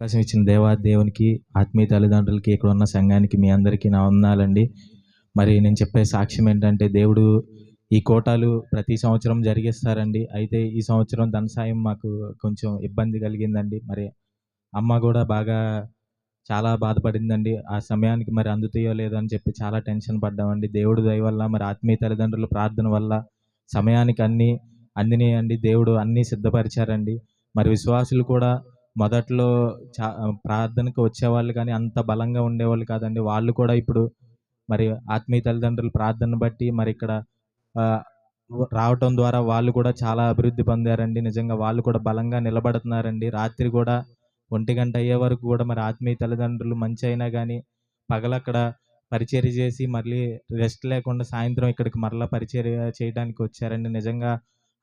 అవకాశం ఇచ్చిన దేవా దేవునికి ఆత్మీయ తల్లిదండ్రులకి ఇక్కడ ఉన్న సంఘానికి మీ అందరికీ నా వందనాలండి. మరి నేను చెప్పే సాక్ష్యం ఏంటంటే దేవుడు ఈ కోటాలు ప్రతి సంవత్సరం జరిగిస్తారండి. అయితే ఈ సంవత్సరం ధన సాయం మాకు కొంచెం ఇబ్బంది కలిగిందండి. మరి అమ్మ కూడా బాగా చాలా బాధపడిందండి. ఆ సమయానికి మరి అందుతాయో లేదో అని చెప్పి చాలా టెన్షన్ పడ్డామండి. దేవుడు దయ వల్ల మరి ఆత్మీయ తల్లిదండ్రుల ప్రార్థన వల్ల సమయానికి అన్నీ అందినాయండి. దేవుడు అన్నీ సిద్ధపరిచారండి. మరి విశ్వాసులు కూడా మొదట్లో చా ప్రార్థనకు వచ్చేవాళ్ళు కానీ అంత బలంగా ఉండేవాళ్ళు కాదండి. వాళ్ళు కూడా ఇప్పుడు మరి ఆత్మీయ తల్లిదండ్రుల ప్రార్థన బట్టి మరి ఇక్కడ రావటం ద్వారా వాళ్ళు కూడా చాలా అభివృద్ధి పొందారండి. నిజంగా వాళ్ళు కూడా బలంగా నిలబడుతున్నారండి. రాత్రి కూడా ఒంటి గంట అయ్యే వరకు కూడా మరి ఆత్మీయ తల్లిదండ్రులు మంచి అయినా కానీ పగలక్కడ పరిచర్య చేసి మళ్ళీ రెస్ట్ లేకుండా సాయంత్రం ఇక్కడికి మరలా పరిచర్య చేయడానికి వచ్చారండి. నిజంగా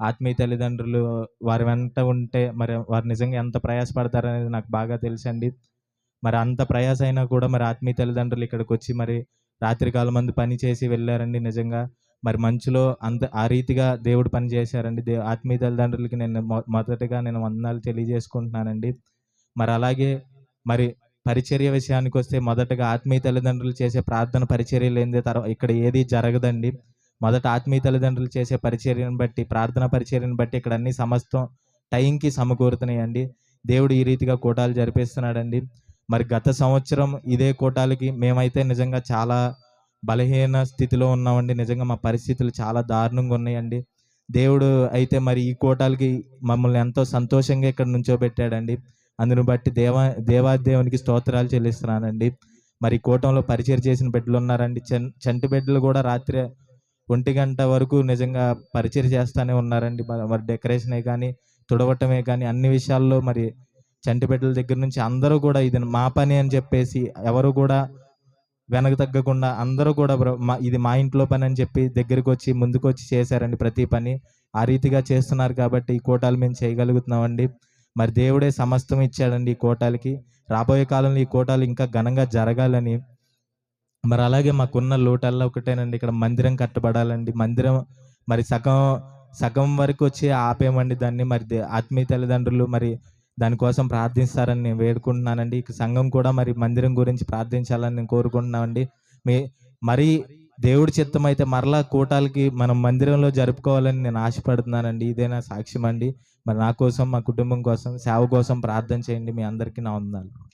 ఆత్మీయ తల్లిదండ్రులు వారి వెంట ఉంటే మరి వారు నిజంగా ఎంత ప్రయాసపడతారనేది నాకు బాగా తెలుసండి. మరి అంత ప్రయాస అయినా కూడా మరి ఆత్మీయ తల్లిదండ్రులు ఇక్కడికి వచ్చి మరి రాత్రికాలం మంది పని చేసి వెళ్ళారండి నిజంగా. మరి మంచులో అంత ఆ రీతిగా దేవుడు పని చేశారండి. దే ఆత్మీయ తల్లిదండ్రులకి నేను మొ- మొదటగా నేను వందనాలు తెలియజేసుకుంటున్నానండి. మరి అలాగే మరి పరిచర్య విషయానికి వస్తే మొదటగా ఆత్మీయ తల్లిదండ్రులు చేసే ప్రార్థన పరిచర్య లేనిదే తర్వాత ఇక్కడ ఏది జరగదండి. మొదట ఆత్మీయ తల్లిదండ్రులు చేసే పరిచర్యను బట్టి ప్రార్థన పరిచర్యను బట్టి ఇక్కడ అన్ని సమస్తం టైంకి సమకూరుతున్నాయండి. దేవుడు ఈ రీతిగా కూటాలు జరిపిస్తున్నాడండి. మరి గత సంవత్సరం ఇదే కూటాలకి మేమైతే నిజంగా చాలా బలహీన స్థితిలో ఉన్నామండి. నిజంగా మా పరిస్థితులు చాలా దారుణంగా ఉన్నాయండి. దేవుడు అయితే మరి ఈ కూటాలకి మమ్మల్ని ఎంతో సంతోషంగా ఇక్కడ నుంచోబెట్టాడండి అందును బట్టి దేవా దేవాదేవునికి స్తోత్రాలు చెల్లిస్తున్నానండి. మరి కూటంలో పరిచయం చేసిన బిడ్డలు ఉన్నారండి. చం చంటి బిడ్డలు కూడా రాత్రి ఒంటి గంట వరకు నిజంగా పరిచయం చేస్తూనే ఉన్నారండి. మరి డెకరేషనే కానీ తుడవటమే కానీ అన్ని విషయాల్లో మరి చంటిపెట్టల దగ్గర నుంచి అందరూ కూడా ఇది మా పని అని చెప్పేసి ఎవరు కూడా వెనక తగ్గకుండా అందరూ కూడా మా ఇది మా ఇంట్లో పని అని చెప్పి దగ్గరికి వచ్చి ముందుకు వచ్చి చేశారండి ప్రతి పని. ఆ రీతిగా చేస్తున్నారు కాబట్టి ఈ కోటాలు మేము చేయగలుగుతున్నామండి. మరి దేవుడే సమస్తం ఇచ్చాడండి ఈ కోటాలకి. రాబోయే కాలంలో ఈ కోటాలు ఇంకా ఘనంగా జరగాలని మరి అలాగే మాకున్న లోటల్లా ఒకటేనండి. ఇక్కడ మందిరం కట్టబడాలండి. మందిరం మరి సగం సగం వరకు వచ్చి ఆపేయమండి దాన్ని. మరి దే- ఆత్మీయ తల్లిదండ్రులు మరి దానికోసం ప్రార్థిస్తారని నేను వేడుకుంటున్నానండి. ఇక సంఘం కూడా మరి మందిరం గురించి ప్రార్థించాలని నేను కోరుకుంటున్నామండి. మీ మరి దేవుడి చిత్తం అయితే మరలా కూటాలకి మనం మందిరంలో జరుపుకోవాలని నేను ఆశపడుతున్నానండి. ఇదే నా సాక్ష్యం అండి మరి నా కోసం మా కుటుంబం కోసం సేవ కోసం ప్రార్థన చేయండి మీ అందరికీ నా వందనాలు.